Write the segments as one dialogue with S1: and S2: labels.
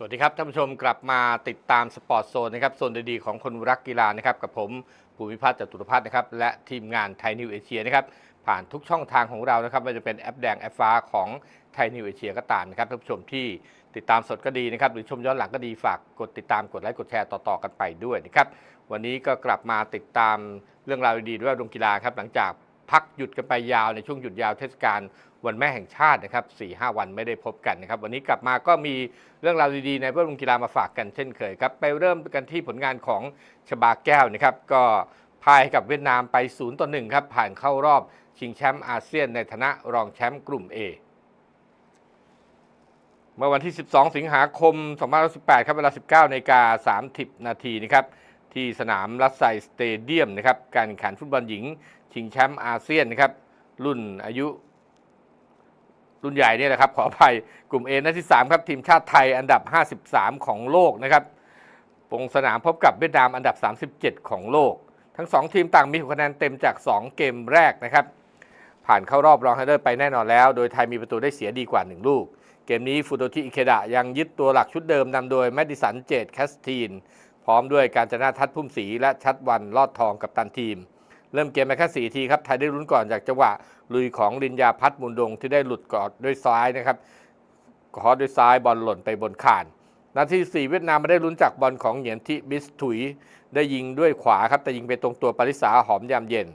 S1: สวัสดีครับท่านผู้ชมกลับมาติดตามสปอร์ตโซนนะครับโซนดีๆของคนรักกีฬานะครับกับผมภูมิพัฒน์จตุรพัฒน์นะครับและทีมงานไทยนิวเอเชียนะครับผ่านทุกช่องทางของเรานะครับไม่ว่าจะเป็นแอปแดงแอปฟ้าของไทยนิวเอเชียก็ตามนะครับท่านผู้ชมที่ติดตามสดก็ดีนะครับหรือชมย้อนหลังก็ดีฝากกดติดตามกดไลค์กดแชร์ต่อๆกันไปด้วยนะครับวันนี้ก็กลับมาติดตามเรื่องราวดีๆด้วยดวงกีฬาครับหลังจากพักหยุดกันไปยาวในช่วงหยุดยาวเทศกาล วันแม่แห่งชาตินะครับ4 5วันไม่ได้พบกันนะครับ วันนี้กลับมาก็มีเรื่องราวดีๆ ในแวดวงกีฬามาฝากกันเช่นเคยครับ ไปเริ่มกันที่ผลงานของชบาแก้วนะครับ ก็พ่ายกับเวียดนามไป0ต่อ1ครับ ผ่านเข้ารอบชิงแชมป์อาเซียนในฐานะรองแชมป์กลุ่ม A เมื่อวันที่ 12 สิงหาคม 2018 ครับ เวลา 19นาฬิกา30 นาทีนะครับ ที่สนามรัสไซสเตเดียมนะครับ การแข่งขันฟุตบอลหญิง ชิงแชมป์อาเซียนนะครับ รุ่นอายุ รุ่นใหญ่เนี่ยแหละครับขออภัยกลุ่ม A นัดที่ 3 ครับ ทีมชาติไทยอันดับ 53 ของโลกนะครับลงสนามพบกับเวียดนามอันดับ 37 ของโลก ทั้ง 2 ทีมต่างมีคะแนนเต็มจาก 2 เกมแรกนะครับ ผ่านเข้ารอบรองชนะเลิศไปแน่นอนแล้ว โดยไทยมีประตูได้เสียดีกว่า 1 ลูก เกมนี้ฟูโตชิอิเคดะยังยึดตัวหลักชุดเดิมนำโดยแมดดิสันเจดแคสตีน พร้อมด้วยการจนาทัศพุ่มศรีและชัดวันลอดทองกับตันทีม เริ่มเกมไปแค่4ทีครับไทยได้ลุ้นก่อนจากจังหวะ ลุยของลินยาพัฒมุนดงที่ได้หลุดกอดด้วยซ้ายนะครับกอดด้วยซ้ายบอลหล่นไปบนข่านนาที4เวียดนามมาได้ลุ้นจากบอลของเหยียนทิบิสถุย ได้ยิงด้วยขวาครับแต่ยิงไปตรงตัวปริสาหอมยามเย็น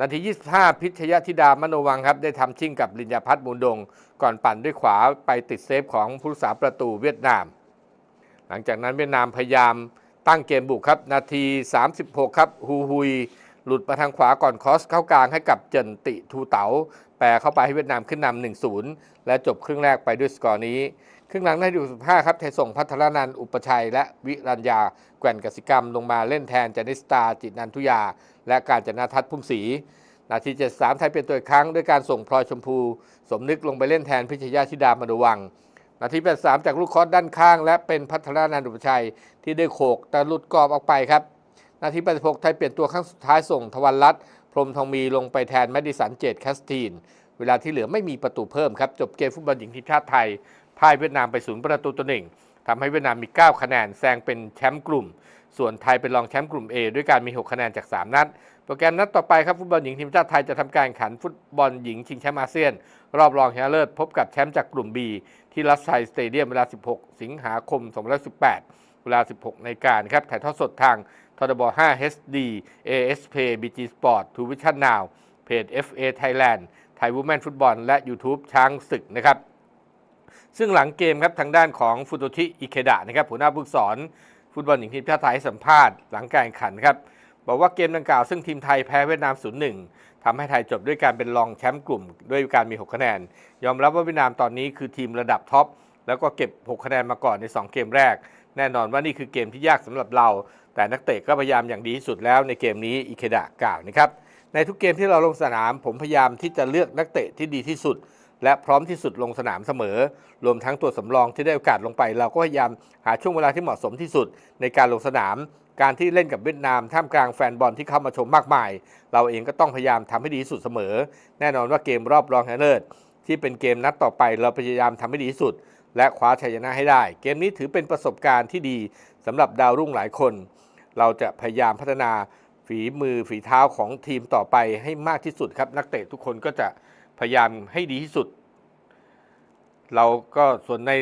S1: นาที 25 พิชยธิดามโนวังครับได้ทำชิ่งกับลินยาพัฒมุนดง ก่อนปั่นด้วยขวาไปติดเซฟของผู้รักษาประตูเวียดนาม หลังจากนั้นเวียดนามพยายามตั้งเกมบุกครับ นาที 36 ครับฮูฮุย หลุดมาทางขวาก่อนคอสเข้ากลางให้กับเจินติทูเต๋าแปรเข้าไปให้เวียดนามขึ้นนำ1-0 และจบครึ่งแรกไปด้วยสกอร์นี้ครึ่งหลังได้ดู15ครับไทยส่งพัทรนันท์อุปชัย และวิรัญญา แกว่นกสิกรรมลงมาเล่นแทน จนิสตา จิตนันทุยา และการจนาทัศน์พุ่มศรีนาที73ไทยเป็นตัวครั้ง ด้วยการส่งพลอยชมพู สมนึกลงไปเล่นแทนพิชยาธิดามโนวัง นาที83จากลูกคอสด้านข้าง และเป็นพัทรนันท์อุปชัยที่ได้โขกแต่หลุดกรอบออกไปครับ นาที 86 ไทยเปลี่ยนตัวครั้งสุดท้ายส่งทวันรัตน์พรมทองมีลงไปแทนแมดิสันเจดแคสตีน เวลาที่เหลือไม่มีประตูเพิ่มครับ จบเกมฟุตบอลหญิงทีมชาติไทยพ่ายเวียดนามไปศูนย์ประตูต่อหนึ่งทำให้เวียดนามมี 9 คะแนนแซงเป็นแชมป์กลุ่ม ส่วนไทยเป็นรองแชมป์กลุ่ม A ด้วยการมี 6 คะแนนจาก 3 นัด โปรแกรมนัดต่อไปครับฟุตบอลหญิงทีมชาติไทยจะทำการแข่งขันฟุตบอลหญิงชิงแชมป์อาเซียน รอบรองชนะเลิศพบกับแชมป์จากกลุ่ม B ที่รัสไซสเตเดียมเวลา 16 สิงหาคม 2018 เวลา 16นกานะครับถ่ายทอดสดทาง ททบ5 HD ASP BG Sport t v i s i o n Now เพจ FA Thailand ไทยวูแมนฟุตบอลและ YouTube ช้างศึกนะครับซึ่งหลังเกมครับทางด้านของฟุโตชิอิเคดะนะครับหัวหน้าผู้ฝึกสอนฟุตบอลหญิงทีมชาติไทยให้สัมภาษณ์หลังการแข่งขันครับบอกว่าเกมดังกล่าวซึ่งทีมไทยแพ้เวียดนาม 0-1 ทำให้ไทยจบด้วยการเป็นรองแชมป์กลุ่ม ด้วยการมี 6 คะแนน ยอมรับว่าเวียดนามตอนนี้คือทีมระดับท็อปแล้วก็เก็บ 6 คะแนนมาก่อนใน 2 เกมแรก แน่นอนว่านี่คือเกมที่ยากสำหรับเรา แต่นักเตะก็พยายามอย่างดีที่สุดแล้วในเกมนี้อิเคดะกล่าวนะครับในทุกเกมที่เราลงสนาม ผมพยายามที่จะเลือกนักเตะที่ดีที่สุด และพร้อมที่สุดลงสนามเสมอ รวมทั้งตัวสำรองที่ได้โอกาสลงไป เราก็พยายามหาช่วงเวลาที่เหมาะสมที่สุด ในการลงสนาม การที่เล่นกับเวียดนามท่ามกลางแฟนบอลที่เข้ามาชมมากมาย เราเองก็ต้องพยายามทำให้ดีที่สุดเสมอ แน่นอนว่าเกมรอบรองชนะเลิศที่เป็นเกมนัดต่อไป เราพยายามทำให้ดีที่สุด และคว้าชัยชนะให้ได้ เกมนี้ถือเป็นประสบการณ์ที่ดีสำหรับดาวรุ่งหลายคน เราจะพยายามพัฒนาฝีมือฝีเท้าของทีมต่อไปให้มากที่สุดครับ นักเตะทุกคนก็จะพยายามให้ดีที่สุด เราก็ส่วนใน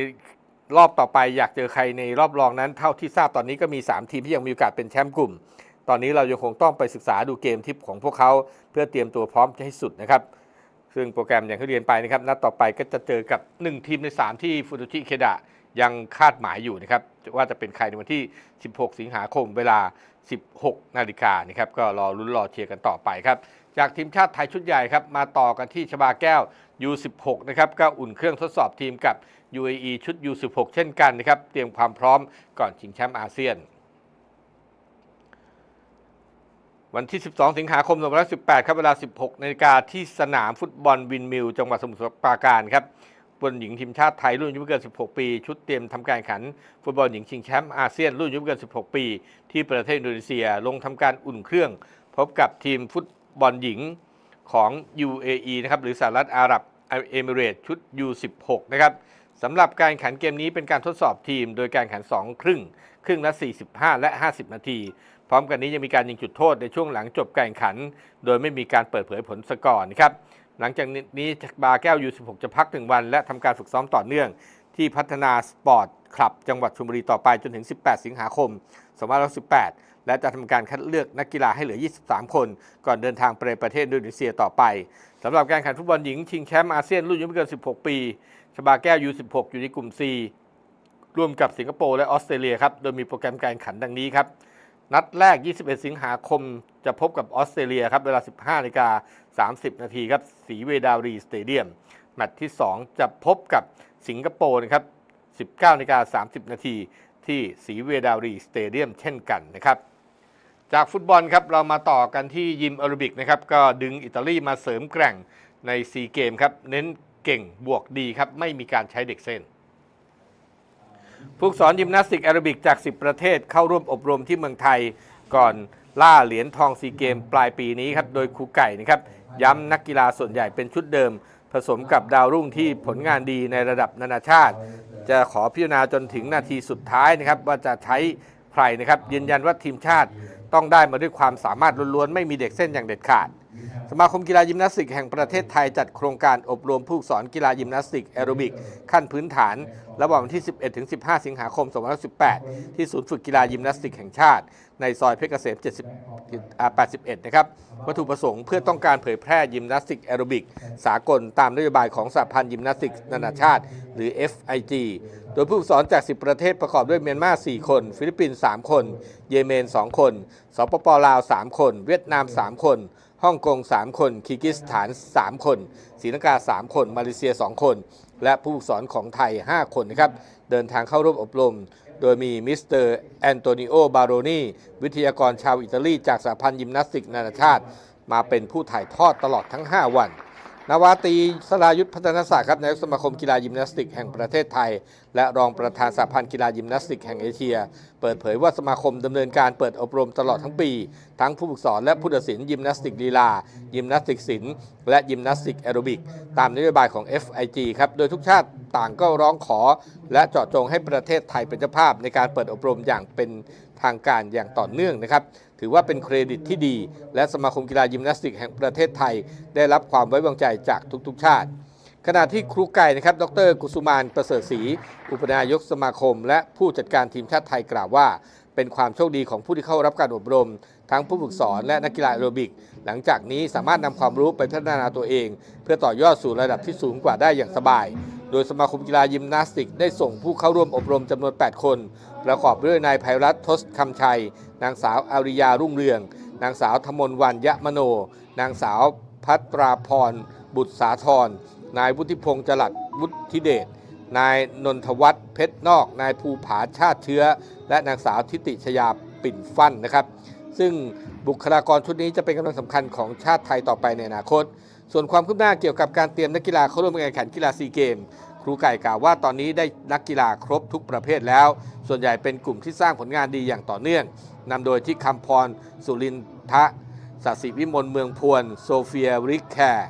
S1: รอบต่อไปอยากเจอใครในรอบรองนั้น เท่าที่ทราบตอนนี้ก็มี 3 ทีมที่ยังมีโอกาสเป็นแชมป์กลุ่ม ตอนนี้เรายังคงต้องไปศึกษาดูเกมทิปของพวกเขา เพื่อเตรียมตัวพร้อมให้สุดนะครับ ซึ่งโปรแกรมอย่างที่เรียนไปนะครับนัดต่อไปก็จะเจอกับ 1 ทีมใน 3 ที่ฟูตุชิเคดะ ยังคาดหมายอยู่นะครับว่าจะเป็นใครในวันที่ 16 สิงหาคมเวลา 16 นาฬิกานะครับก็รอลุ้นรอเชียร์กันต่อไปครับจากทีมชาติไทยชุดใหญ่ครับมาต่อกันที่ชบาแก้ว U16 นะครับก็อุ่นเครื่องทดสอบทีมกับ UAE ชุด U16 เช่นกันนะครับเตรียมความพร้อมก่อนชิงแชมป์อาเซียน วันที่ 12 สิงหาคม 2018 ครับเวลา 16 นาฬิกาที่สนามฟุตบอลวินมิล จังหวัดสมุทรปราการครับ ฟุตบอลหญิงทีมชาติไทยรุ่นอายุไม่เกิน 16 ปี ชุดเตรียมทำการแข่งขัน ฟุตบอลหญิงชิงแชมป์อาเซียนรุ่นอายุไม่เกิน 16 ปี ที่ประเทศอินโดนีเซียลงทำการอุ่นเครื่อง พบกับทีมฟุตบอลหญิงของ UAE นะครับหรือสหรัฐอาหรับเอมิเรตส์ชุด U16 นะครับสำหรับการแข่งขันเกมนี้เป็นการทดสอบทีม โดยการแข่งขัน 2 ครึ่ง ครึ่งละ 45 และ 50 นาที พร้อมกันนี้ยังมีการยิงจุดโทษในช่วงหลังจบการแข่งขัน โดยไม่มีการเปิดเผยผลสกอร์นะครับ หลังจากนี้บาแก้วยู16 จะพักหนึ่งวัน และทำการฝึกซ้อมต่อเนื่อง ที่พัฒนาสปอร์ตคลับจังหวัดชลบุรีต่อไปจนถึง 18 สิงหาคม 2518 และจะทำการคัดเลือกนักกีฬาให้เหลือ 23 คน ก่อนเดินทางไปประเทศอินโดนีเซียต่อไปสำหรับการแข่งฟุตบอลหญิงชิงแชมป์อาเซียนรุ่นอายุไม่เกิน 16 ปีชบาแก้ว U16 อยู่ในกลุ่ม C ร่วมกับสิงคโปร์และออสเตรเลียครับ โดยมีโปรแกรมการแข่งขันดังนี้ครับ นัดแรก 21 สิงหาคม จะพบกับออสเตรเลียครับ เวลา 15นาฬิกา 30 นาทีครับสีเวดารีสเตเดียมแมตช์ที่ 2 จะพบกับสิงคโปร์นะครับ 19นาฬิกา30 นาทีที่สีเวดารีสเตเดียมเช่นกันนะครับ จากฟุตบอลครับเรามาต่อกันที่ยิมแอโรบิกนะครับก็ดึงอิตาลีมาเสริมแกร่งในซีเกมครับเน้นเก่งบวกดีครับไม่มีการใช้เด็กเส้นผู้สอนยิมนาสติกแอโรบิกจาก 10 ประเทศเข้าร่วมอบรมที่เมืองไทยก่อน ล่าเหรียญทองซีเกมปลายปีนี้ครับโดยครูไก่นะครับย้ำนักกีฬาส่วนใหญ่เป็นชุดเดิม ผสมกับดาวรุ่งที่ผลงานดีในระดับนานาชาติ จะขอพิจารณาจนถึงนาทีสุดท้ายนะครับว่าจะใช้ใครนะครับยืนยันว่าทีมชาติต้องได้มาด้วยความสามารถล้วนๆไม่มีเด็กเส้นอย่างเด็ดขาด สมาคมกีฬายิมนาสติกแห่งประเทศไทยจัดโครงการอบรมผู้สอนกีฬายิมนาสติกแอโรบิก ขั้นพื้นฐาน ระหว่างวันที่ 11 ถึง 15 สิงหาคม2018 ที่ศูนย์ฝึกกีฬายิมนาสติกแห่งชาติ ในซอยเพชรเกษม 70 81 นะครับ วัตถุประสงค์เพื่อต้องการเผยแพร่ยิมนาสติกแอโรบิก สากลตามนโยบายของสหพันธ์ยิมนาสติกนานาชาติ หรือ FIG โดยผู้สอนจาก 10 ประเทศประกอบด้วยเมียนมา 4 คน ฟิลิปปินส์ 3 คน เยเมน 2 คน สปปลาว 3 คน เวียดนาม 3 คน ฮ่องกง 3 คนคีกิสถาน 3 คนศรีลังกา 3 คน มาเลเซีย 2 คน และผู้ฝึกสอนของไทย 5 คนนะครับ เดินทางเข้าร่วมอบรม โดยมีมิสเตอร์แอนโตนิโอบาโรนีวิทยากรชาวอิตาลี จากสหพันธ์ยิมนาสติกนานาชาติ มาเป็นผู้ถ่ายทอดตลอดทั้ง 5 วัน นาวาตีสรายุทธพัฒนศาสตร์ครับนายกสมาคมกีฬายิมนาสติกแห่งประเทศไทย และรองประธานสหพันธ์กีฬายิมนาสติกแห่งเอเชีย เปิดเผยว่าสมาคมดำเนินการเปิดอบรมตลอดทั้งปี ทั้งผู้ฝึกสอนและผู้ตัดสินยิมนาสติกลีลา ยิมนาสติกศิลป์และยิมนาสติกแอโรบิก ตามนโยบายของ FIG ครับโดยทุกชาติต่างก็ร้องขอ และเจาะจงให้ประเทศไทยเป็นเจ้าภาพในการเปิดอบรมอย่างเป็นทางการอย่างต่อเนื่องนะครับ ถือว่าเป็นเครดิตที่ดี และสมาคมกีฬายิมนาสติกแห่งประเทศไทย ได้รับความไว้วางใจจากทุกๆ ชาติ ขณะที่ครูไก่นะครับดรกุสุมานประเสริฐศรีอุปนายกสมาคม และผู้จัดการทีมชาติไทยกล่าวว่า เป็นความโชคดีของผู้ที่เข้ารับการอบรม ทั้งผู้ฝึกสอนและนักกีฬาแอโรบิก หลังจากนี้สามารถนำความรู้ไปพัฒนาตัวเอง เพื่อต่อยอดสู่ระดับที่สูงกว่าได้อย่างสบาย โดยสมาคมกีฬายิมนาสติก ได้ส่งผู้เข้าร่วมอบรมจำนวน 8 คน ประกอบด้วยนายภัยรัตน์ทศคำชัย นางสาวอาริยารุ่งเรือง นางสาวธมนวันยะมโน นางสาวพัตราพรบุตรสาธรนายวุฒิพงษ์จรัดวุฒิเดช นายนนทวัฒน์เพชรนอก นายภูผาชาติเชื้อ และนางสาวทิติชยาปิ่นฟั่นนะครับ ซึ่งบุคลากรชุดนี้จะเป็นกำลังสำคัญของชาติไทยต่อไปในอนาคต ส่วนความคืบหน้าเกี่ยวกับการเตรียมนักกีฬาเข้าร่วมการแข่งขันกีฬาซีเกมครูไก่กล่าวว่าตอนนี้ได้นักกีฬาครบทุกประเภทแล้ว ส่วนใหญ่เป็นกลุ่มที่สร้างผลงานดีอย่างต่อเนื่องนำโดยที่คำพร สุรินทะสศิวิมลเมืองพวน โซเฟียริกแคร์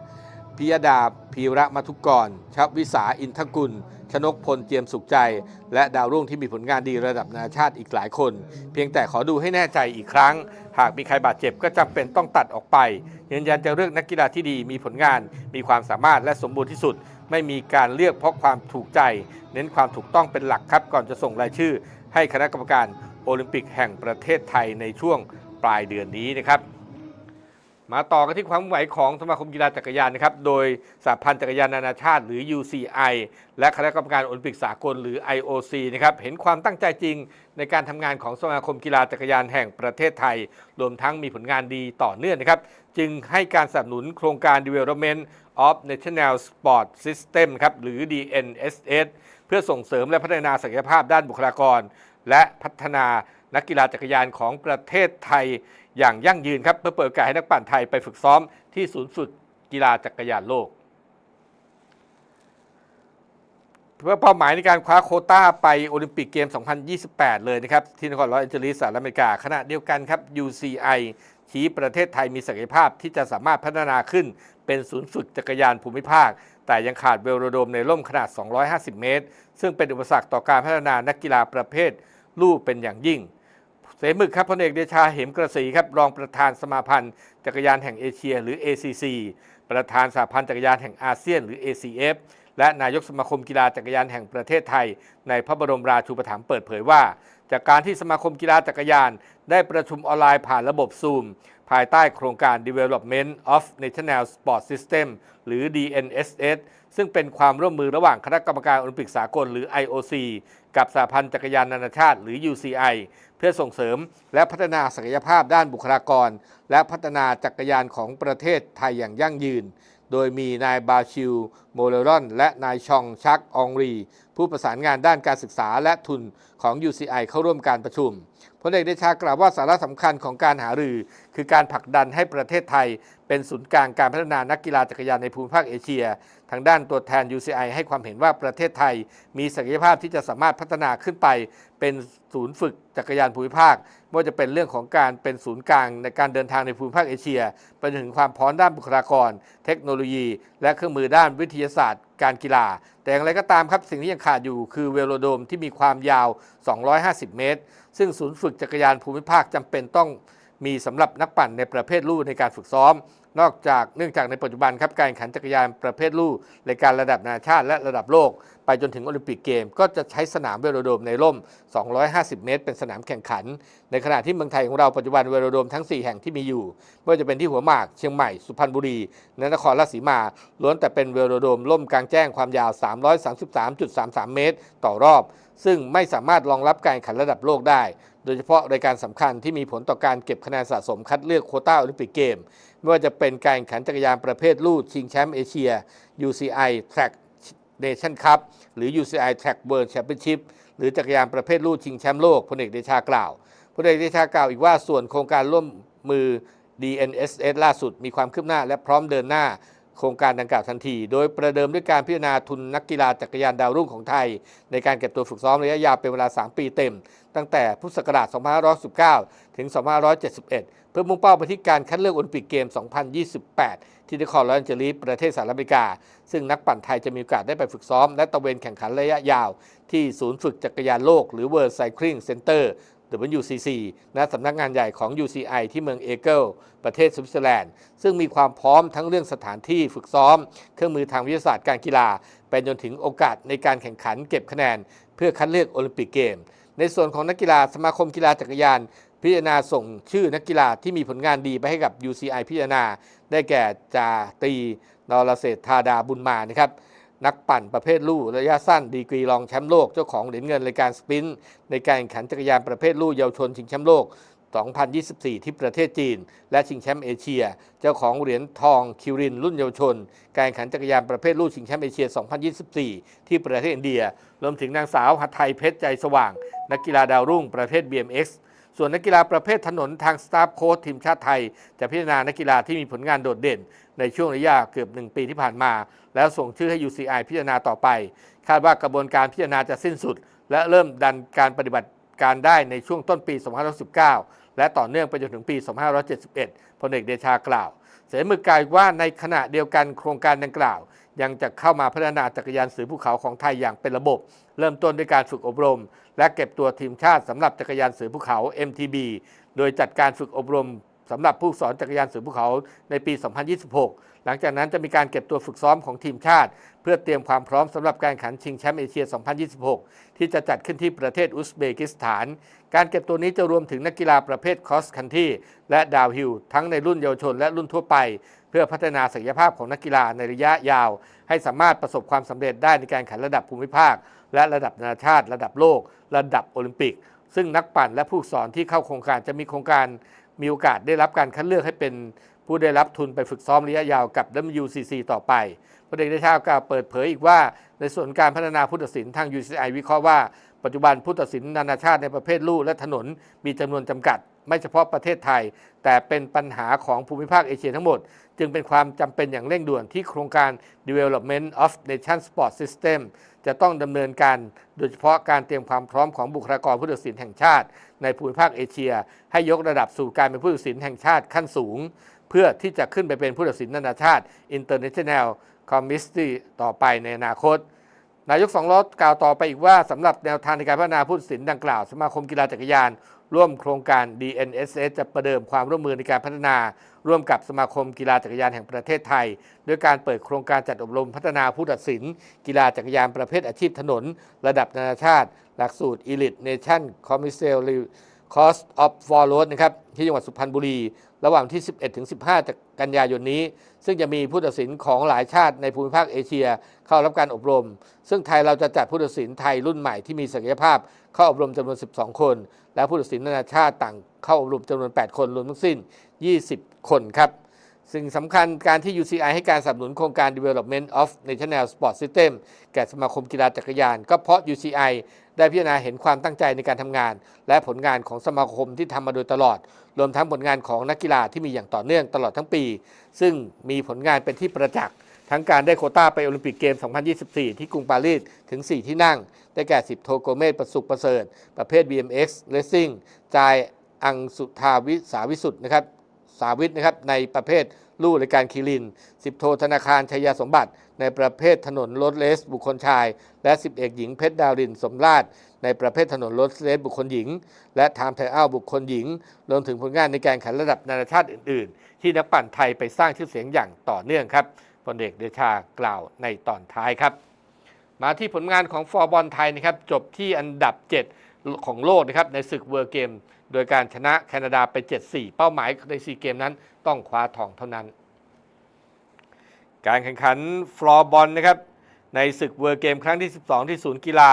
S1: พิยดาพีระมัทุกรชวิสาอินทกุล ชนกพลเจียมสุขใจ และดาวรุ่งที่มีผลงานดีระดับนานาชาติอีกหลายคน เพียงแต่ขอดูให้แน่ใจอีกครั้ง หากมีใครบาดเจ็บก็จำเป็นต้องตัดออกไปยืนยันจะเลือกนักกีฬาที่ดีมีผลงาน มีความสามารถและสมบูรณ์ที่สุด ไม่มีการเลือกเพราะความถูกใจ เน้นความถูกต้องเป็นหลักครับ ก่อนจะส่งรายชื่อ ให้คณะกรรมการโอลิมปิกแห่งประเทศไทยในช่วงปลายเดือนนี้นะครับ มาต่อกันที่ความไหวของสมาคมกีฬาจักรยานนะครับ โดยสหพันธ์จักรยานนานาชาติ หรือ UCI และคณะกรรมการโอลิมปิกสากลหรือ IOC นะครับเห็นความตั้งใจจริงในการทำงานของสมาคมกีฬาจักรยานแห่งประเทศไทย รวมทั้งมีผลงานดีต่อเนื่องนะครับ จึงให้การสนับสนุนโครงการ Development of National Sport System ครับหรือ DNSS เพื่อส่งเสริมและพัฒนาศักยภาพด้านบุคลากร และพัฒนา นักกีฬาจักรยานของประเทศไทยอย่างยั่งยืนครับ เพื่อเปิดโอกาสให้นักปั่นไทยไปฝึกซ้อมที่ศูนย์ฝึกกีฬาจักรยานโลก เพื่อเป้าหมายในการคว้าโคต้าไปโอลิมปิกเกม 2028 เลยนะครับ ที่นครลอสแอนเจลิสสหรัฐอเมริกาขณะเดียวกันครับ UCI ชี้ประเทศไทยมีศักยภาพที่จะสามารถพัฒนาขึ้นเป็นศูนย์ฝึกจักรยานภูมิภาค แต่ยังขาดเวลโรโดมในร่มขนาด 250 เมตร ซึ่งเป็นอุปสรรคต่อการพัฒนานักกีฬาประเภท ลู่เป็นอย่างยิ่ง เสมึกครับพลเอกเดชาเหมกระสีครับรองประธานสมาพันธ์ จักรยานแห่งเอเชีย หรือ ACC ประธานสหพันธ์จักรยานแห่งอาเซียน หรือ ACF และนายกสมาคมกีฬาจักรยานแห่งประเทศไทย ในพระบรมราชูปถัมภ์เปิดเผยว่า จากการที่สมาคมกีฬาจักรยาน ได้ประชุมออนไลน์ผ่านระบบซูมภายใต้โครงการ Development of National Sport System หรือ DNSS ซึ่งเป็นความร่วมมือระหว่างคณะกรรมการโอลิมปิกสากลหรือ IOC กับสหพันธ์จักรยานนานาชาติ หรือ UCI พื่อส่งเสริมและพัฒนาศักยภาพด้านบุคลากร และพัฒนาจักรยานของประเทศไทยอย่างยั่งยืน โดยมีนายบาชิล โมเลรอน และนายชองชักอองรี ผู้ประสานงานด้านการศึกษาและทุนของ UCI เข้าร่วมการประชุม พลเอกเดชากล่าวว่าสาระสำคัญของการหารือ คือการผลักดันให้ประเทศไทย เป็นศูนย์กลางการพัฒนานักกีฬาจักรยานในภูมิภาคเอเชีย ทางด้านตัวแทน UCI ให้ความเห็นว่าประเทศไทย มีศักยภาพที่จะสามารถพัฒนาขึ้นไป เป็นศูนย์ฝึกจักรยานภูมิภาคไม่ว่าจะเป็นเรื่องของการเป็นศูนย์กลางในการเดินทางในภูมิภาคเอเชียไปถึงความพร้อมด้านบุคลากร เทคโนโลยี และเครื่องมือด้านวิทยาศาสตร์ การกีฬา แต่อย่างไรก็ตามครับสิ่งที่ยังขาดอยู่คือเวโรโดมที่มีความยาว 250 เมตร ซึ่งศูนย์ฝึกจักรยานภูมิภาคจำเป็นต้องมีสำหรับนักปั่นในประเภทลู่ในการฝึกซ้อม นอกจากเนื่องจากในปัจจุบันครับการแข่งขันจักรยานประเภทลู่ในการระดับนานาชาติและระดับโลก ไปจนถึงโอลิมปิกเกม ก็จะใช้สนามเวโรโดมในร่ม 250 เมตร เป็นสนามแข่งขัน ในขณะที่เมืองไทยของเราปัจจุบันเวโรโดมทั้ง 4 แห่งที่มีอยู่ไม่ว่าจะเป็นที่หัวหมากเชียงใหม่สุพรรณบุรีและนครราชสีมาล้วนแต่เป็นเวโรโดมร่มกลางแจ้งความยาว 333.33 เมตร ต่อรอบ ซึ่งไม่สามารถรองรับการแข่งขันระดับโลกได้ โดยเฉพาะรายการสำคัญที่มีผลต่อการเก็บคะแนนสะสมคัดเลือกโคต้าโอลิมปิกเกม ไม่ว่าจะเป็นการแข่งขันจักรยานประเภทลู่ชิงแชมป์เอเชีย UCI Track Nation Cup หรือ UCI Track World Championship หรือจักรยานประเภทลู่ชิงแชมป์โลกพลเอกเดชากล่าวพลเอกเดชากล่าวอีกว่าส่วนโครงการร่วมมือ DNSS ล่าสุดมีความคืบหน้าและพร้อมเดินหน้า โครงการดังกล่าวทันที โดยประเดิมด้วยการพิจารณาทุนนักกีฬาจักรยานดาวรุ่งของไทย ในการเก็บตัวฝึกซ้อมระยะยาวเป็นเวลา 3 ปีเต็ม ตั้งแต่พุทธศักราช 2519 ถึง 2571 เพื่อมุ่งเป้าไปที่การคัดเลือกโอลิมปิกเกม 2028 ที่นครลอสแอนเจลิสประเทศสหรัฐอเมริกา ซึ่งนักปั่นไทยจะมีโอกาสได้ไปฝึกซ้อม และตะเวนแข่งขันระยะยาว ที่ศูนย์ฝึกจักรยานโลก หรือ World Cycling Center WCC ณสำนักงานใหญ่ของ UCI ที่เมืองเอเกิลประเทศสวิตเซอร์แลนด์ ซึ่งมีความพร้อมทั้งเรื่องสถานที่ฝึกซ้อม เครื่องมือทางวิทยาศาสตร์การกีฬา ไปจนถึงโอกาสในการแข่งขันเก็บคะแนน เพื่อคัดเลือกโอลิมปิกเกม ในส่วนของนักกีฬาสมาคมกีฬาจักรยาน พิจารณาส่งชื่อนักกีฬาที่มีผลงานดีไปให้กับ UCI พิจารณา ได้แก่จาตีนรเศรษฐาดาบุญมานะครับ นักปั่นประเภทลู่ระยะสั้นดีกรีรองแชมป์โลกเจ้าของเหรียญเงินรายการสปรินต์ในการแข่งขันจักรยานประเภทลู่เยาวชนชิงแชมป์โลก 2024 ที่ประเทศจีน และชิงแชมป์เอเชีย เจ้าของเหรียญทองคิวรินรุ่นเยาวชน การแข่งขันจักรยานประเภทลู่ชิงแชมป์เอเชีย 2024 ที่ประเทศอินเดีย รวมถึงนางสาวหัตไทยเพชรใจสว่าง นักกีฬาดาวรุ่งประเภท BMX ส่วนนักกีฬาประเภทถนนทางสตาฟโค้ชทีมชาติไทย จะพิจารณานักกีฬาที่มีผลงานโดดเด่น ในช่วงระยะเกือบ 1 ปีที่ผ่านมา แล้วส่งชื่อให้ UCI พิจารณาต่อไป คาดว่ากระบวนการพิจารณาจะสิ้นสุด และเริ่มดันการปฏิบัติการได้ในช่วงต้นปี 2519 และต่อเนื่องไปจนถึงปี 2571พลเอกเดชากล่าว เสมือกล่าวว่าในขณะเดียวกันโครงการดังกล่าว ยังจะเข้ามาพัฒนาจักรยานสือภูเขาของไทยอย่างเป็นระบบ เริ่มต้นด้วยการฝึกอบรม และเก็บตัวทีมชาติสำหรับจักรยานสือภูเขา MTB โดยจัดการฝึกอบรม สำหรับผู้สอนจักรยานสื่ภูเขาในปี 2026 หลังจากนั้นจะมีการเก็บตัวฝึกซ้อมของทีมชาติ เพื่อเตรียมความพร้อมสำหรับการแข่งขันชิงแชมป์เอเชีย 2026 ที่จะจัดขึ้นที่ประเทศอุซเบกิสถาน การเก็บตัวนี้จะรวมถึงนักกีฬาประเภทคอสคันที่และดาวฮิลทั้งในรุ่นเยาวชนและรุ่นทั่วไป เพื่อพัฒนาศักยภาพของนักกีฬาในระยะยาว ให้สามารถประสบความสำเร็จได้ในการแข่งขันระดับภูมิภาค และระดับนานาชาติ ระดับโลก ระดับโอลิมปิก ซึ่งนักปั่นและผู้สอนที่เข้าโครงการจะมีโครงการ มีโอกาสได้รับการคัดเลือกให้เป็นผู้ได้รับทุนไปฝึกซ้อมระยะยาวกับ WCC ต่อไปพลเอกเดชากล่าวเปิดเผยอีกว่า ในส่วนการพัฒนาผู้ตัดสินทาง UCI วิเคราะห์ว่า ปัจจุบันผู้ตัดสินนานาชาติในประเภทลู่และถนนมีจำนวนจำกัด ไม่เฉพาะประเทศไทย แต่เป็นปัญหาของภูมิภาคเอเชียทั้งหมด จึงเป็นความจำเป็นอย่างเร่งด่วนที่โครงการ Development of Nation Sport System จะต้องดำเนินการโดยเฉพาะการเตรียมความพร้อมของบุคลากรผู้ตัดสินแห่งชาติ ในภูมิภาคเอเชีย ให้ยกระดับสู่การเป็นผู้ตัดสินแห่งชาติขั้นสูง เพื่อที่จะขึ้นไปเป็นผู้ตัดสินนานาชาติ International คอมมิสตี้ต่อไปในอนาคตนายกสองล้อกล่าวต่อไปอีกว่าสำหรับแนวทางในการพัฒนาผู้ตัดสินดังกล่าว สมาคมกีฬาจักรยาน ร่วมโครงการ DNSS จะประเดิมความร่วมมือในการพัฒนา ร่วมกับสมาคมกีฬาจักรยานแห่งประเทศไทย ด้วยการเปิดโครงการจัดอบรมพัฒนาผู้ตัดสิน กีฬาจักรยานประเภทอาชีพถนน ระดับนานาชาติ หลักสูตร Elite Nation Commercial Cost of for Road นะครับที่จังหวัดสุพรรณบุรี ระหว่างที่ 11 ถึง 15 กันยายนนี้ ซึ่งจะมีผู้ตัดสินของหลายชาติในภูมิภาคเอเชีย เข้ารับการอบรม ซึ่งไทยเราจะจัดผู้ตัดสินไทยรุ่นใหม่ที่มีศักยภาพ เข้าอบรมจำนวน 12 คน และผู้ตัดสินนานาชาติต่างเข้าอบรมจำนวน 8 คนรวมทั้งสิ้น 20 คนครับ สิ่งสำคัญการที่ UCI ให้การสนับสนุนโครงการ Development of National Sport System แก่สมาคมกีฬาจักรยาน ก็เพราะ UCI ได้พิจารณาเห็นความตั้งใจในการทำงาน และผลงานของสมาคมที่ทำมาโดยตลอด รวมทั้งผลงานของนักกีฬาที่มีอย่างต่อเนื่องตลอดทั้งปี ซึ่งมีผลงานเป็นที่ประจักษ์ทั้งการได้โคต้าไปโอลิมปิกเกม 2024 ที่กรุงปารีสถึง 4 ที่นั่ง ได้แก่ 10 โทโกเมศประสุขประเสริฐ ประเภท BMX Racing จายอังสุทาวิสาวิสุทธ์นะครับาวิทนะครับในประเภทลู่รายการคีริน 10 โทธนาคารชัยสมบัติ ในประเภทถนนรถเลส บุคคลชาย และ 10 เอกหญิงเพชรดาวรินสมราช ในประเภทถนนรถเลสบุคคลหญิง และไทม์ไทอัลบุคคลหญิง รวมถึงผลงานในการแข่งระดับนานาชาติอื่น ๆ ที่นักปั่นไทยไปสร้างชื่อเสียงอย่างต่อเนื่องครับพลเอกเดชากล่าวในตอนท้ายครับ มาที่ผลงานของฟอร์บอลไทยนะครับจบที่อันดับ 7 ของโลกนะครับในศึกเวอร์เกม โดยการชนะแคนาดาไป 7-4 เป้าหมายในซีเกมนั้นต้องคว้าทองเท่านั้น การแข่งขันฟลอร์บอลนะครับในศึกเวอร์เกมครั้งที่ 12 ที่ศูนย์กีฬา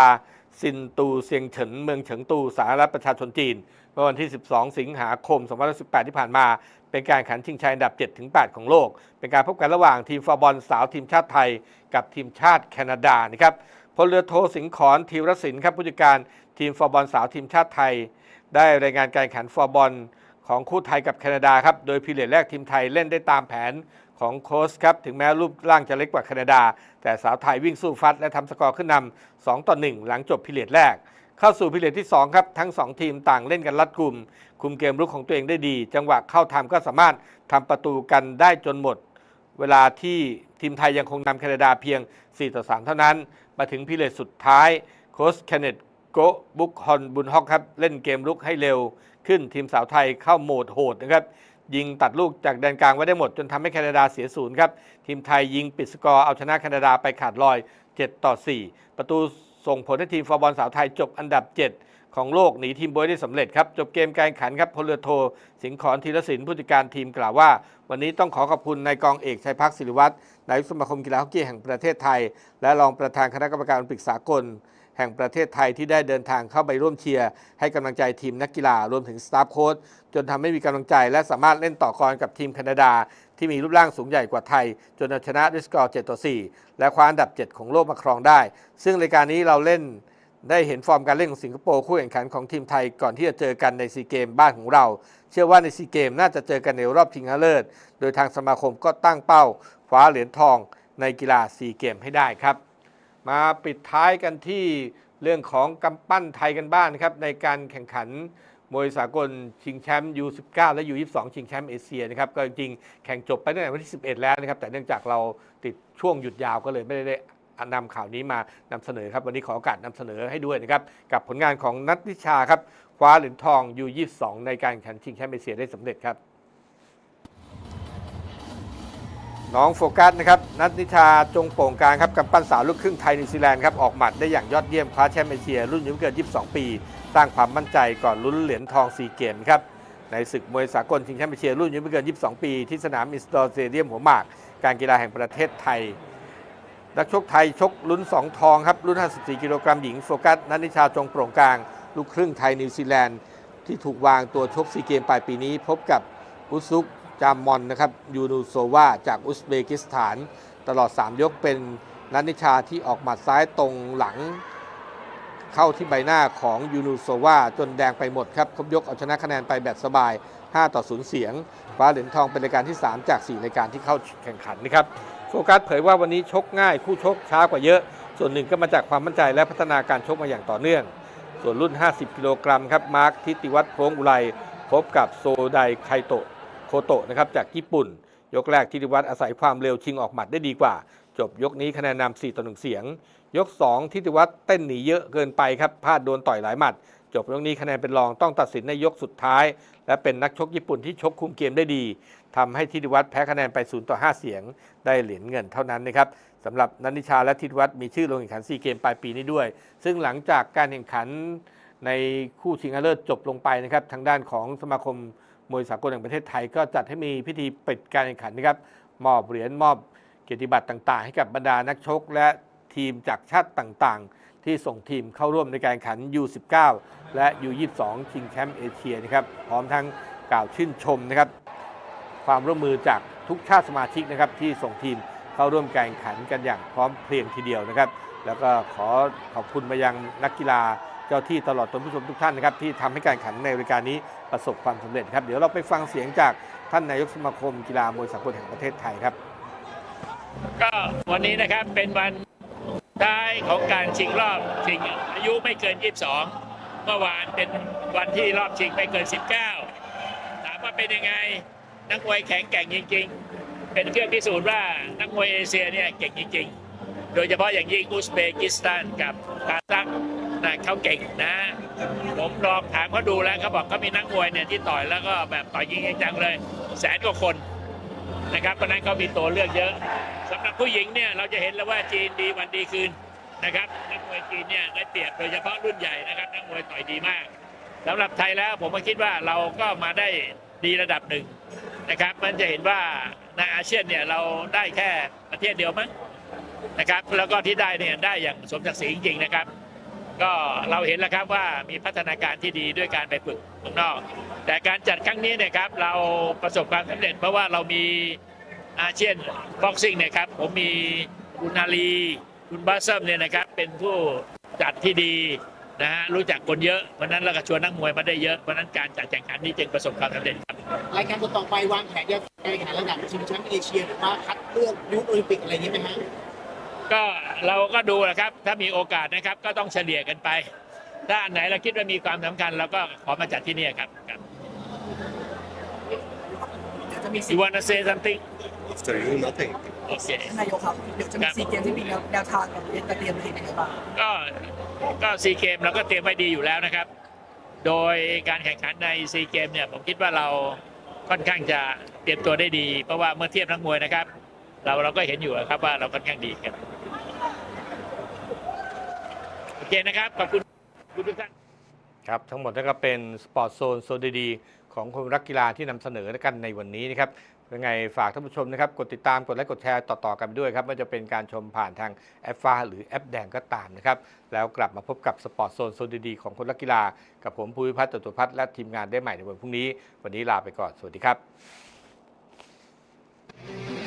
S1: ซินตูเซียงเฉินเมืองเฉิงตูสาธารณรัฐประชาชนจีนเมื่อวันที่ 12 สิงหาคม 2018 ที่ผ่านมา เป็นการแข่งขันชิงชัยอันดับ 7-8 ของโลก เป็นการพบกันระหว่างทีมฟลอร์บอลสาวทีมชาติไทย กับทีมชาติแคนาดานะครับพลเรือโทสิงขอนทีรศินครับผู้จัดการทีมฟลอร์บอลสาวทีมชาติไทย ได้รายงานการแข่งฟอร์บอลของคู่ไทยกับแคนาดาครับ โดยพีเรียดแรกทีมไทยเล่นได้ตามแผนของโค้ชครับ ถึงแม้รูปร่างจะเล็กกว่าแคนาดา แต่สาวไทยวิ่งสู้ฟัด และทำสกอร์ขึ้นนำ2ต่อ1หลังจบพีเรียดแรก เข้าสู่พีเรียดที่ 2 ครับ ทั้ง 2 ทีมต่างเล่นกันรัดกลุ่มคุมเกมรุกของตัวเองได้ดี จังหวะเข้าทำก็สามารถทำประตูกันได้จนหมด เวลาที่ทีมไทยยังคงนำแคนาดาเพียง 4 ต่อ 3 เท่านั้น มาถึงพีเรียดสุดท้ายโค้ชเคนเนต โกบุกฮอนบุนฮอกครับ เล่นเกมลุกให้เร็วขึ้นทีมสาวไทยเข้าโหมดโหดนะครับ ยิงตัดลูกจากแดนกลางไว้ได้หมด จนทำให้แคนาดาเสียศูนย์ครับ ทีมไทยยิงปิดสกอร์เอาชนะแคนาดาไปขาดลอย 7 ต่อ 4 ประตูส่งผลให้ทีมฟอร์บอลสาวไทยจบอันดับ 7 ของโลกหนีทีมบวยได้สำเร็จครับ จบเกมการแข่งขันครับพลเรือโท สิงห์ขอนธีรศิลป์ผู้จัดการทีมกล่าวว่า วันนี้ต้องขอขอบคุณนายกองเอกชัยพักศิริวัตรนายกสมาคมกีฬาฮอกกี้แห่งประเทศไทย และรองประธานคณะกรรมการโอลิมปิกสากล แห่งประเทศไทยที่ได้เดินทางเข้าไปร่วมเชียร์ ให้กำลังใจทีมนักกีฬารวมถึงสตาฟโค้ชจนทำให้มีกำลังใจและสามารถเล่นต่อกรกับทีมแคนาดา ที่มีรูปร่างสูงใหญ่กว่าไทย จนเอาชนะด้วยสกอร์7ต่อ4และคว้าอันดับ 7 ของโลกมาครองได้ ซึ่งรายการนี้เราเล่นได้เห็นฟอร์มการเล่นของสิงคโปร์คู่แข่งขันของทีมไทยก่อนที่จะเจอกันในซีเกมบ้านของเรา เชื่อว่าในซีเกมน่าจะเจอกันในรอบชิงชนะเลิศ โดยทางสมาคมก็ตั้งเป้าคว้าเหรียญทองในกีฬาซีเกมให้ได้ครับ มาปิดท้ายกันที่เรื่องของกำปั้นไทยกันบ้างนครับในการแข่งขันมวยสากลชิงแชมป์ U19 และ U22 ชิงแชมป์เอเชียนะครับก็จริงๆแข่งจบไปตั้งแต่วันที่ 11 แล้วนะครับแต่เนื่องจากเราติดช่วงหยุดยาวก็เลยไม่ได้นำข่าวนี้มานำเสนอครับวันนี้ขอโอกาสนำเสนอให้ด้วยนะครับกับผลงานของนัทนิชาครับคว้าเหรียญทอง U22 ในการแข่งชิงแชมป์เอเชียได้สำเร็จครับ น้องโฟกัสนะครับนัทนิชาจงโป่งกลางครับกับปั้นสาวลูกครึ่งไทยนิวซีแลนด์ครับออกหมัดได้อย่างยอดเยี่ยมคว้าแชมป์เอเชีย รุ่นอายุไม่เกิน 22 ปี สร้างความมั่นใจก่อนลุ้นเหรียญทองซีเกมครับในศึกมวยสากลชิงแชมป์เอเชีย รุ่นอายุไม่เกิน 22 ปี ที่สนามอินสตอร์เตเดียมหัวหมาก การกีฬาแห่งประเทศไทยนักชกไทยชกลุ้น 2 ทองครับรุ่น 54 กิโลกรัมหญิงโฟกัสนัทนิชาจงโปร่งกลาง ลูกครึ่งไทยนิวซีแลนด์ที่ถูกวางตัวชกซีเกมปลายปีนี้ พบกับอุซุก จามมอนนะครับยูนูโซวาจากอุซเบกิสถาน ตลอด 3 ยกเป็นนัทนิชาที่ออกหมัดซ้ายตรงหลัง เข้าที่ใบหน้าของยูนูโซวาจนแดงไปหมดครับครบยกเอาชนะคะแนนไปแบบสบาย 5 ต่อ 0 เสียงคว้าเหรียญทองเป็นรายการที่ 3 จาก 4 รายการที่เข้าแข่งขันนะครับโฟกัสเผยว่าวันนี้ชกง่ายคู่ชกช้ากว่าเยอะ ส่วนหนึ่งก็มาจากความมั่นใจและพัฒนาการชกมาอย่างต่อเนื่อง ส่วนรุ่น 50 กิโลกรัมครับมาร์คทิติวัฒน์โพงอุไรพบกับโซไดไคโตะ โคโตะนะครับจากญี่ปุ่น ยกแรกทิติวัฒน์อาศัยความเร็วชิงออกหมัดได้ดีกว่า จบยกนี้คะแนนนำ4ต่อ1เสียง ยก2ทิติวัฒน์เต้นหนีเยอะเกินไปครับพลาดโดนต่อยหลายหมัด จบยกนี้คะแนนเป็นรองต้องตัดสินในยกสุดท้าย และเป็นนักชกญี่ปุ่นที่ชกคุมเกมได้ดีทำให้ทิติวัฒน์แพ้คะแนนไป0ต่อ5เสียง ได้เหรียญเงินเท่านั้นนะครับสำหรับนันนิชาและทิติวัฒน์มีชื่อลงแข่งขันซีเกมปลายปีนี้ด้วย ซึ่งหลังจากการแข่งขันในคู่ชิงชนะเลิศจบลงไปนะครับทางด้านของสมาคม มวยสากลแห่งประเทศไทยก็จัดให้มีพิธีปิดการแข่งขันนะครับมอบเหรียญมอบเกียรติบัตรต่างๆ ให้กับบรรดานักชก และทีมจากชาติต่างๆ ที่ส่งทีมเข้าร่วมในการแข่งขัน U19 และ U22 ชิงแชมป์เอเชียนะครับพร้อมทั้งกล่าวชื่นชมนะครับความร่วมมือจากทุกชาติสมาชิกนะครับที่ส่งทีมเข้าร่วมการแข่งขันกันอย่างพร้อมเพรียงทีเดียวนะครับ แล้วก็ขอขอบคุณมายังนักกีฬา จ้าที่ตลอดจนผู้ชมทุกท่านนะครับที่ทำให้การแข่งขันในรายการนี้ประสบความสำเร็จครับเดี๋ยวเราไปฟังเสียงจากท่านนายกสมาคมกีฬามวยสากลแห่งประเทศไทยครับ
S2: ก็วันนี้นะครับเป็นวันท้ายของการชิงรอบชิงอายุไม่เกิน 22 เมื่อวานเป็นวันที่รอบชิงไม่เกิน 19 ถามว่าเป็นยังไงนักมวยแข็งแกร่งจริง ๆ เป็นเครื่องพิสูจน์ว่านักมวยเอเชียเนี่ยเก่งจริงๆ โดยเฉพาะอย่างยิ่งอุซเบกิสถานกับคาซัค นะเขาเก่งนะ ผมลองถามเขาดูแล้วเขาบอกเขามีนักมวยเนี่ยที่ต่อยแล้วก็แบบต่อยยิงจังๆเลย แสนกว่าคนนะครับเพราะนั้นเขามีตัวเลือกเยอะสำหรับผู้หญิงเนี่ยเราจะเห็นแล้วว่าจีนดีวันดีคืนนะครับนักมวยจีนเนี่ยได้เปรียบโดยเฉพาะรุ่นใหญ่นะครับนักมวยต่อยดีมากสำหรับไทยแล้วผมก็คิดว่าเราก็มาได้ดีระดับหนึ่งนะครับ มันจะเห็นว่าในอาเซียนเนี่ยเราได้แค่ประเทศเดียวมั้งนะครับแล้วก็ที่ได้เนี่ยได้อย่างสมศักดิ์ศรีจริงๆนะครับ ก็เราเห็นแล้วครับว่ามีพัฒนาการที่ดีด้วยการไปฝึกข้างนอก แต่การจัดครั้งนี้เนี่ยครับเราประสบความสำเร็จ เพราะว่าเรามีอาเซียนบ็อกซิ่งเนี่ยครับผมมีคุณนาลีคุณบาซัมเนี่ยนะครับเป็นผู้จัดที่ดีนะฮะรู้จักคนเยอะวันนั้นเราก็ชวนนักมวยมาได้เยอะเพราะนั้นการจัดแข่งขันนี้จึงประสบความสำเร็จครับ
S3: รายการต่อไปวางแผนจะไปแข่งขันระดับชิงแชมป์เอเชียหรือว่าคัดเลือกยุทโอลิมปิกอะไรอย่างนี้ไหมฮะ
S2: ก็เราก็ดูนะครับ ถ้ามีโอกาสนะครับ ก็ต้องเฉลี่ยกันไป ถ้าอันไหนเราคิดว่ามีความสำคัญเราก็ขอมาจัดที่นี่ครับครับ
S4: เดี๋ยวจะมีซี
S2: You wanna say something
S5: After you, nothing.
S2: โอเค
S4: นายกครับ เดี๋ยวจะมีซีเกมที่มีแนวแนวทางกับจะเตรียมทีมยังไงบ้าง
S2: ก็ก็ซีเกมเราก็เตรียมไว้ดีอยู่แล้วนะครับ โดยการแข่งขันในซีเกมเนี่ยผมคิดว่าเราค่อนข้างจะเตรียมตัวได้ดี เพราะว่าเมื่อเทียบนักมวยนะครับ เราเราก็เห็นอยู่ครับว่าเราค่อนข้างดีกันโอเคนะครับขอบคุณคุณทุกท่าน
S1: ครับทั้งหมดนั่นก็เป็นสปอร์ตโซนโซนดีๆของคนรักกีฬาที่นำเสนอกันในวันนี้นะครับยังไงฝากท่านผู้ชมนะครับ กดติดตามกดไลค์กดแชร์ต่อ ๆ กันไปด้วยครับไม่ว่าจะเป็นการชมผ่านทางแอปฟ้าหรือแอปแดงก็ตามนะครับ แล้วกลับมาพบกับสปอร์ตโซนโซนดีๆของคนรักกีฬา กับผมภูริพัฒน์จตุพัฒน์และทีมงานได้ใหม่ในวันพรุ่งนี้ วันนี้ลาไปก่อนสวัสดีครับ